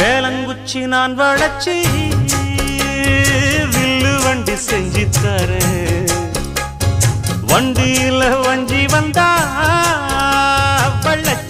வேலங்குச்சி நான் வளச்சி வில்லு வண்டி செஞ்சு தர. வண்டியில வஞ்சி வந்தா வள்ளச்சி